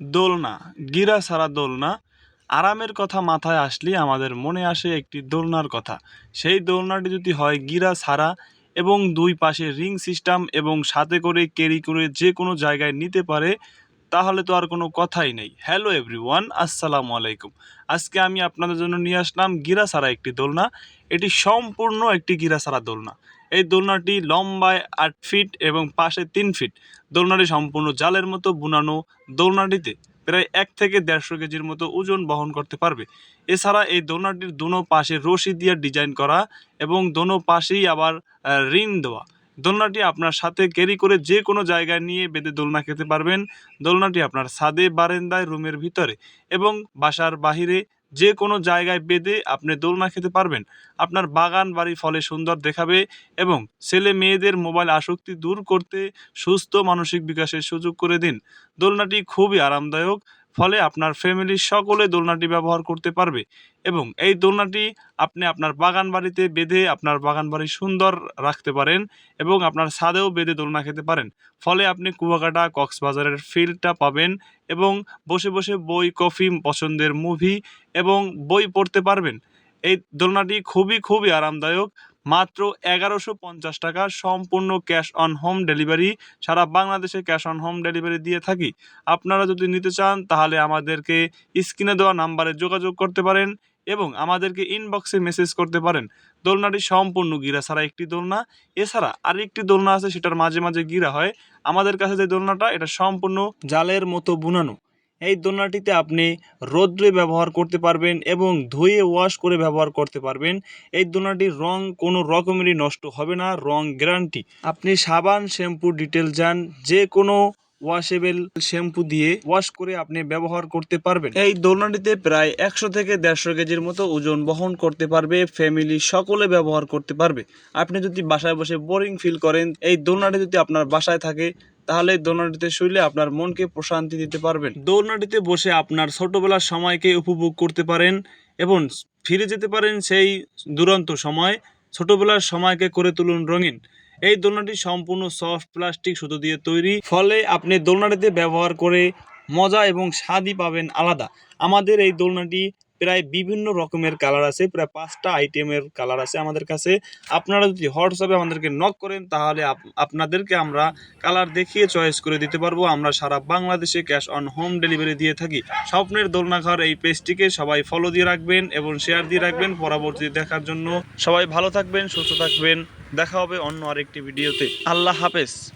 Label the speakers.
Speaker 1: দোলনা, গিরা ছাড়া দোলনা। আরামের কথা মাথায় আসলেই আমাদের মনে আসে একটি দোলনার কথা। সেই দোলনাটি যদি হয় গিরা ছাড়া এবং দুই পাশে রিং সিস্টেম এবং সাথে করে ক্যারি করে যে কোনো জায়গায় নিতে পারে তাহলে তো আর কোনো কথাই নেই। হ্যালো এভরিওয়ান আসসালামু আলাইকুম। আজকে আমি আপনাদের জন্য নিয়ে আসলাম গিরাসারা একটি দোলনা। এটি সম্পূর্ণ একটি গিরাসারা দোলনা। এই দোলনাটি লম্বায় আট ফিট এবং পাশে তিন ফিট। দোলনাটি সম্পূর্ণ জালের মতো বুনানো দোলনাটিতে প্রায় এক থেকে দেড়শো কেজির মতো ওজন বহন করতে পারবে। এছাড়া এই দোলনাটির দোনো পাশে রশি দিয়ে ডিজাইন করা এবং দোনো পাশেই আবার রিং দেওয়া। দোলনাটি আপনার সাথে ক্যারি করে যে কোনো জায়গায় নিয়ে বেঁধে দোলনা খেতে পারবেন। দোলনাটি আপনার ছাদে, বারান্দায়, রুমের ভিতরে এবং বাসার বাহিরে যে কোনো জায়গায় বেঁধে আপনি দোলনা খেতে পারবেন। আপনার বাগান বাড়ি ফলে সুন্দর দেখাবে এবং ছেলে মেয়েদের মোবাইল আসক্তি দূর করতে সুস্থ মানসিক বিকাশের সুযোগ করে দিন। দোলনাটি খুবই আরামদায়ক ফলে আপনার ফ্যামিলির সকলে দোলনাটি ব্যবহার করতে পারবে এবং এই দোলনাটি আপনি আপনার বাগান বাড়িতে বেঁধে আপনার বাগান বাড়ি সুন্দর রাখতে পারেন এবং আপনার ছাদেও বেঁধে দোলনা খেতে পারেন। ফলে আপনি কুয়াকাটা, কক্সবাজারের ফিল্ডটা পাবেন এবং বসে বসে বই, কফি, পছন্দের মুভি এবং বই পড়তে পারবেন। এই দোলনাটি খুবই খুবই আরামদায়ক। মাত্র এগারোশো পঞ্চাশ টাকা সম্পূর্ণ ক্যাশ অন হোম ডেলিভারি সারা বাংলাদেশে ক্যাশ অন হোম ডেলিভারি দিয়ে থাকি। আপনারা যদি নিতে চান, তাহলে আমাদেরকে স্ক্রিনে দেওয়া নাম্বারে যোগাযোগ করতে পারেন এবং আমাদেরকে ইনবক্সে মেসেজ করতে পারেন। দোলনাটি সম্পূর্ণ গিরা ছাড়া একটি দোলনা। এছাড়া আরেকটি দোলনা আছে, সেটার মাঝে মাঝে গিরা হয়। আমাদের কাছে যে দোলনাটা, এটা সম্পূর্ণ জালের মতো বুনানো। এই দোনাটিতে আপনি রৌদ্রে ব্যবহার করতে পারবেন এবং ধুয়ে ওয়াশ করে ব্যবহার করতে পারবেন। এই দোনাটির রং কোনো রকমেরই নষ্ট হবে না, রং গ্যারান্টি আপনি সাবান শ্যাম্পু ডিটেল যান যে কোনো ওয়াশেবল শ্যাম্পু দিয়ে ওয়াশ করে আপনি ব্যবহার করতে পারবেন। এই দোলনাটিতে প্রায় একশো থেকে দেড়শো কেজির মতো ওজন বহন করতে পারবে ফ্যামিলি সকলে ব্যবহার করতে পারবে। আপনি যদি বাসায় বসে বোরিং ফিল করেন এই দোলনাটি যদি আপনার বাসায় থাকে তাহলে দোলনাটিতে শুইলে আপনার মনকে প্রশান্তি দিতে পারবেন। দোলনাটিতে বসে আপনার ছোটবেলার সময়কে উপভোগ করতে পারেন এবং ফিরে যেতে পারেন সেই দুরন্ত সময় ছোটবেলার সময়কে করে তুলুন রঙিন। এই দোলনাটি সম্পূর্ণ সফট প্লাস্টিক সুতো দিয়ে তৈরি। ফলে আপনি দোলনাটিতে ব্যবহার করে মজা এবং স্বাদই পাবেন আলাদা। আমাদের এই দোলনাটি প্রায় বিভিন্ন রকমের কালার আছে, প্রায় পাঁচটা আইটেমের কালার আছে আমাদের কাছে। আপনারা যদি হোয়াটসঅ্যাপে আমাদেরকে নক করেন, তাহলে আপ- আপনাদেরকে আমরা কালার দেখিয়ে চয়েস করে দিতে পারব। আমরা সারা বাংলাদেশে ক্যাশ অন হোম ডেলিভারি দিয়ে থাকি। স্বপ্নের দোলনাঘর এই পেজটিকে সবাই ফলো দিয়ে রাখবেন এবং শেয়ার দিয়ে রাখবেন। পরবর্তী দেখার জন্য সবাই ভালো থাকবেন, সুস্থ থাকবেন। দেখা হবে অন্য আরেকটি ভিডিওতে। আল্লাহ হাফেজ।